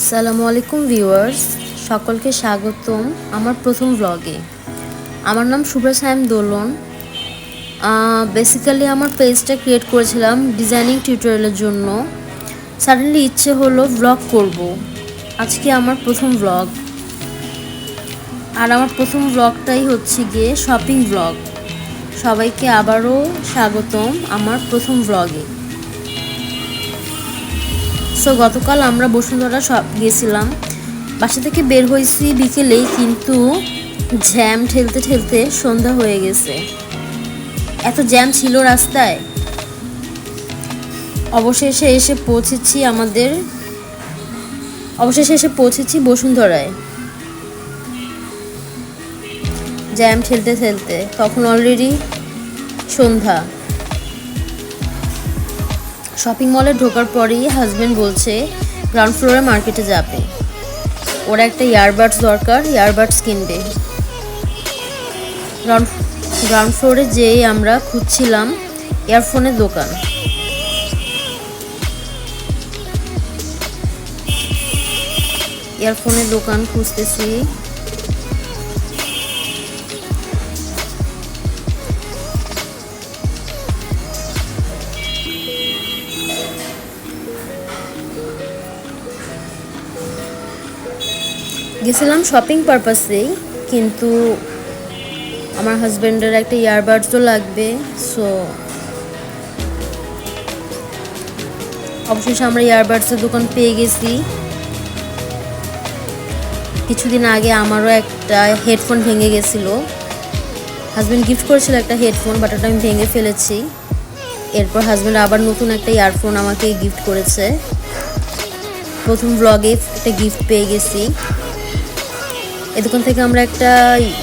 আসসালামু আলাইকুম ভিউয়ার্স, সকলকে স্বাগতম আমার প্রথম ব্লগে আমার নাম শুভ্রা সায়েম দোলন। বেসিক্যালি আমার পেজটা ক্রিয়েট করেছিলাম ডিজাইনিং টিউটোরিয়ালের জন্য। সাডেনলি ইচ্ছে হলো ব্লগ করব। আজকে আমার প্রথম ব্লগ আর আমার প্রথম ব্লগটাই হচ্ছে গিয়ে শপিং ব্লগ সবাইকে আবারও স্বাগতম আমার প্রথম ব্লগে সো গতকাল আমরা বসুন্ধরা সব গেছিলাম বাসা থেকে বের হয়েছি বিকেলেই, কিন্তু জ্যাম ঠেলতে ঠেলতে সন্ধ্যা হয়ে গেছে। এত জ্যাম ছিল রাস্তায়। অবশেষে এসে পৌঁছেছি আমাদের, অবশেষে এসে পৌঁছেছি বসুন্ধরায়। জ্যাম ঠেলতে ঠেলতে, তখন অলরেডি সন্ধ্যা। শপিং মলে ঢোকার পরেই হাজব্যান্ড বলছে গ্রাউন্ড ফ্লোরে মার্কেটে যাবে। ওরা একটা ইয়ারবাডস দরকার ইয়ারবাডস কিনবে। গ্রাউন্ড গ্রাউন্ড ফ্লোরে যেয়ে আমরা খুঁজছিলাম ইয়ারফোনের দোকান। ইয়ারফোনের দোকান খুঁজতেছি। গেছিলাম শপিং পারপাসেই কিন্তু আমার হাজব্যান্ডের একটা ইয়ারবাডসও লাগবে সো অবশেষে আমরা ইয়ারবাডসের দোকান পেয়ে গেছি। কিছুদিন আগে আমারও একটা হেডফোন ভেঙে গেছিল। হাজব্যান্ড গিফট করেছিল একটা হেডফোন বাট ওটা আমি ভেঙে ফেলেছি। এরপর হাজব্যান্ড আবার নতুন একটা ইয়ারফোন আমাকে গিফট করেছে। প্রথম ব্লগে একটা গিফট পেয়ে গেছি। এ দোকান থেকে আমরা একটা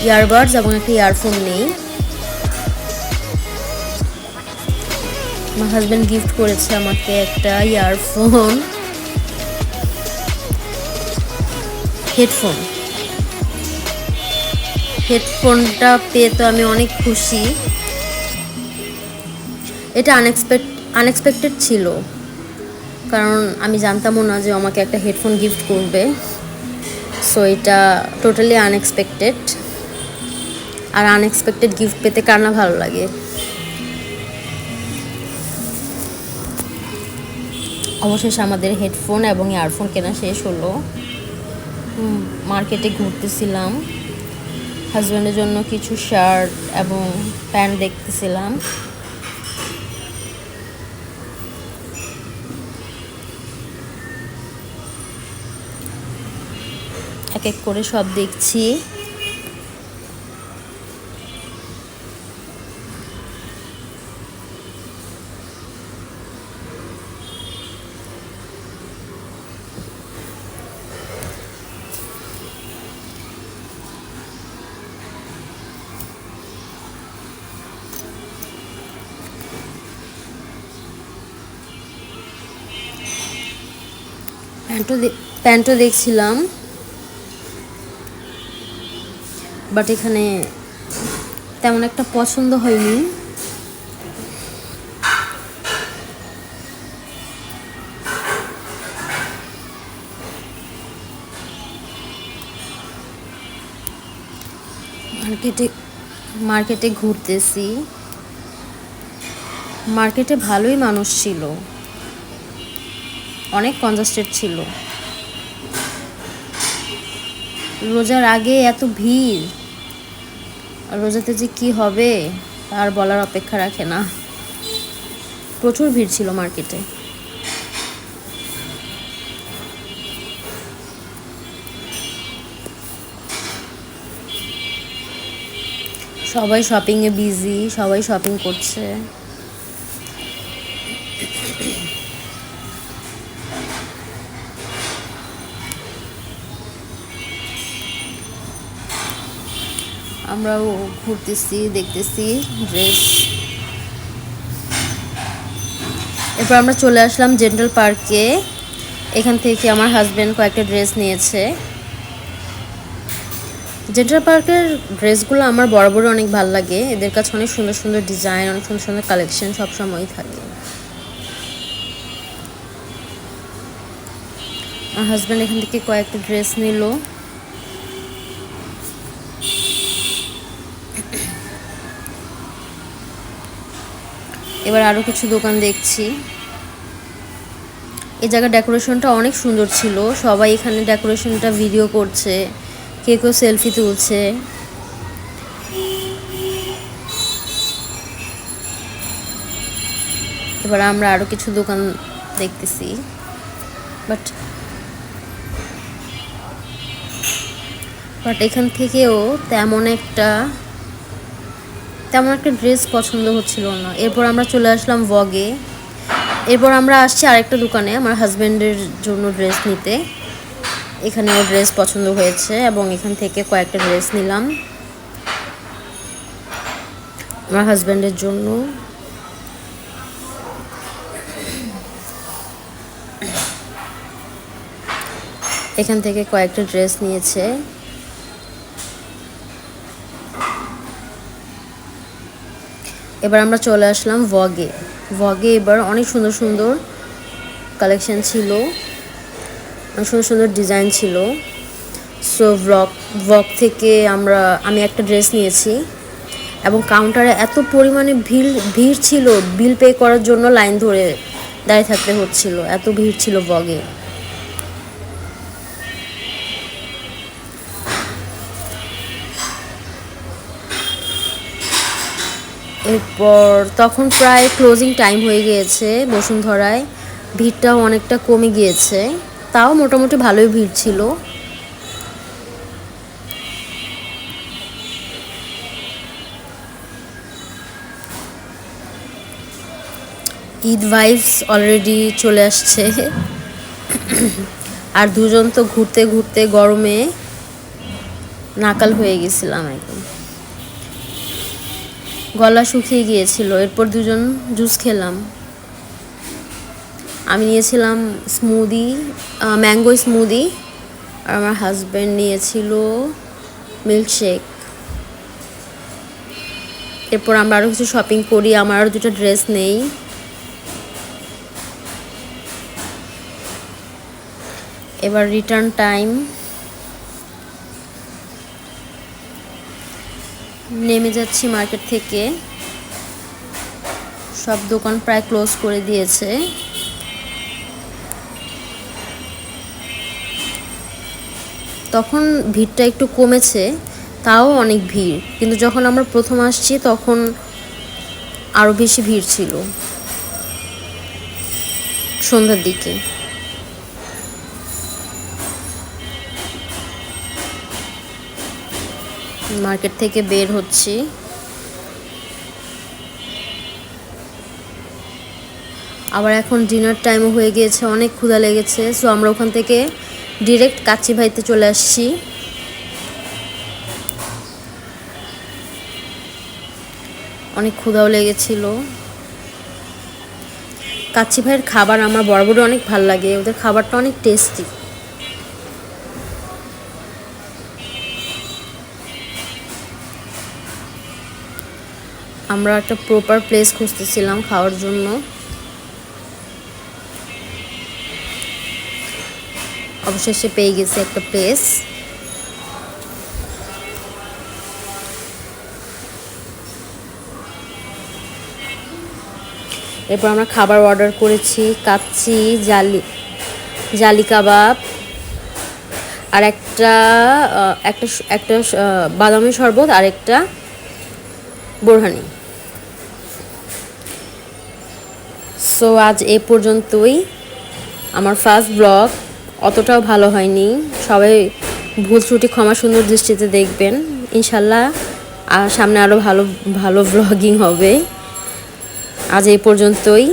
ইয়ারবাডস এবং একটা ইয়ারফোন নেই। আমার হাজব্যান্ড গিফট করেছে আমাকে একটা ইয়ারফোন হেডফোন হেডফোনটা পেয়ে তো আমি অনেক খুশি। এটা আনএক্সপেক্ট আনএক্সপেক্টেড ছিল। কারণ আমি জানতামও না যে আমাকে একটা হেডফোন গিফট করবে। সো এটা টোটালি আনএক্সপেক্টেড আর আনএক্সপেক্টেড গিফট পেতে কার না ভালো লাগে? অবশেষে আমাদের হেডফোন এবং ইয়ারফোন কেনা শেষ হলো। মার্কেটে ঘুরতেছিলাম। হাজব্যান্ডের জন্য কিছু শার্ট এবং প্যান্ট দেখতেছিলাম। এক এক করে সব দেখছি। প্যান্টও দেখছিলাম। বাট এখানে তেমন একটা পছন্দ হয়নি। মার্কেটে মার্কেটে ঘুরতেছি। মার্কেটে ভালোই মানুষ ছিল। অনেক কনজাস্টেড ছিল। রোজার আগে এত ভিড়। রোজাতে যে কি হবে আর বলার অপেক্ষা রাখে না। প্রচুর ভিড় ছিল মার্কেটে। সবাই শপিংয়ে বিজি সবাই শপিং করছে। আমরাও ঘুরতেছি, দেখতেছি ড্রেস এরপর আমরা চলে আসলাম জেন্টাল পার্কে এখান থেকে আমার হাজব্যান্ড কয়েকটা ড্রেস নিয়েছে। জেন্টাল পার্কের ড্রেসগুলো আমার বরাবরই অনেক ভালো লাগে। এদের কাছে অনেক সুন্দর সুন্দর ডিজাইন অনেক সুন্দর সুন্দর কালেকশন সবসময়ই থাকে। আমার হাজব্যান্ড এখান থেকে কয়েকটা ড্রেস নিল। এবার আরও কিছু দোকান দেখছি। এই জায়গার ডেকোরেশনটা অনেক সুন্দর ছিল। সবাই এখানে ডেকোরেশনটা ভিডিও করছে, কেউ কেউ সেলফি তুলছে। এবার আমরা আরও কিছু দোকান দেখতেছি। বাট বাট এখান থেকেও তেমন একটা তেমন একটা ড্রেস পছন্দ হচ্ছিল না। এরপর আমরা চলে আসলাম ভগে এরপর আমরা আসছি আরেকটা দোকানে, আমার হাজব্যান্ডের জন্য ড্রেস নিতে। এখানেও ড্রেস পছন্দ হয়েছে এবং এখান থেকে কয়েকটা ড্রেস নিলাম। আমার হাজব্যান্ডের জন্য। এখান থেকে কয়েকটা ড্রেস নিয়েছে। এবার আমরা চলে আসলাম ভগে ভগে এবার অনেক সুন্দর সুন্দর কালেকশান ছিল, অনেক সুন্দর সুন্দর ডিজাইন ছিল। সো ভ্লগ ভ্লগ থেকে আমরা, আমি একটা ড্রেস নিয়েছি এবং কাউন্টারে এত পরিমাণে ভিড় ভিড় ছিল বিল পে করার জন্য লাইন ধরে দাঁড়িয়ে থাকতে হচ্ছিল, এত ভিড় ছিল ভগে এরপর তখন প্রায় ক্লোজিং টাইম হয়ে গিয়েছে বসুন্ধরায়। ভিড়টাও অনেকটা কমে গিয়েছে। তাও মোটামুটি ভালোই ভিড় ছিল। ঈদ ভাইবস অলরেডি চলে আসছে। আর দুজন তো ঘুরতে ঘুরতে গরমে নাকাল হয়ে গেছিলাম একদম। গলা শুকিয়ে গিয়েছিল। এরপর দুজন জুস খেলাম। আমি নিয়েছিলাম স্মুদি ম্যাঙ্গো স্মুদি আর আমার হাজব্যান্ড নিয়েছিল মিল্কশেক এরপর আমরা আরও কিছু শপিং করি, আমার আরও দুটো ড্রেস নেই। এবার রিটার্ন টাইম নেমে যাচ্ছি মার্কেট থেকে। সব দোকান প্রায় ক্লোজ করে দিয়েছে। তখন ভিড়টা একটু কমেছে, তাও অনেক ভিড়। কিন্তু যখন আমরা প্রথম আসছি, তখন আরও বেশি ভিড় ছিল। সন্ধ্যার দিকে। মার্কেট থেকে বের হচ্ছি। আবার এখন ডিনার টাইমও হয়ে গিয়েছে, অনেক ক্ষুধা লেগেছে। সো আমরা ওখান থেকে ডিরেক্ট কাচ্চি ভাইতে চলে আসছি। অনেক ক্ষুধাও লেগেছিল। কাচ্চি ভাইয়ের খাবার আমার বরাবরই অনেক ভালো লাগে। ওদের খাবারটা অনেক টেস্টি আমরা একটা প্রপার প্লেস খুঁজতেছিলাম খাওয়ার জন্য। অবশেষে পেয়ে গেছে একটা প্লেস এরপর আমরা খাবার অর্ডার করেছি, কাচ্চি, জালি জালি কাবাব, আর একটা একটা একটা বাদামি শরবত, আর একটা বোরহানি। সো আজ এ পর্যন্তই। আমার ফার্স্ট ব্লগ অতটাও ভালো হয়নি। সবাই ভুল ত্রুটি, ক্ষমা সুন্দর দৃষ্টিতে দেখবেন। ইনশাল্লাহ, আর সামনে আরও ভালো ভালো ব্লগিং হবে। আজ এই পর্যন্তই।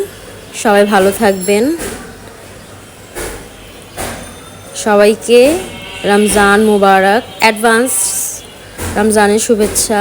সবাই ভালো থাকবেন। সবাইকে রমজান মুবারক অ্যাডভান্স রমজানের শুভেচ্ছা।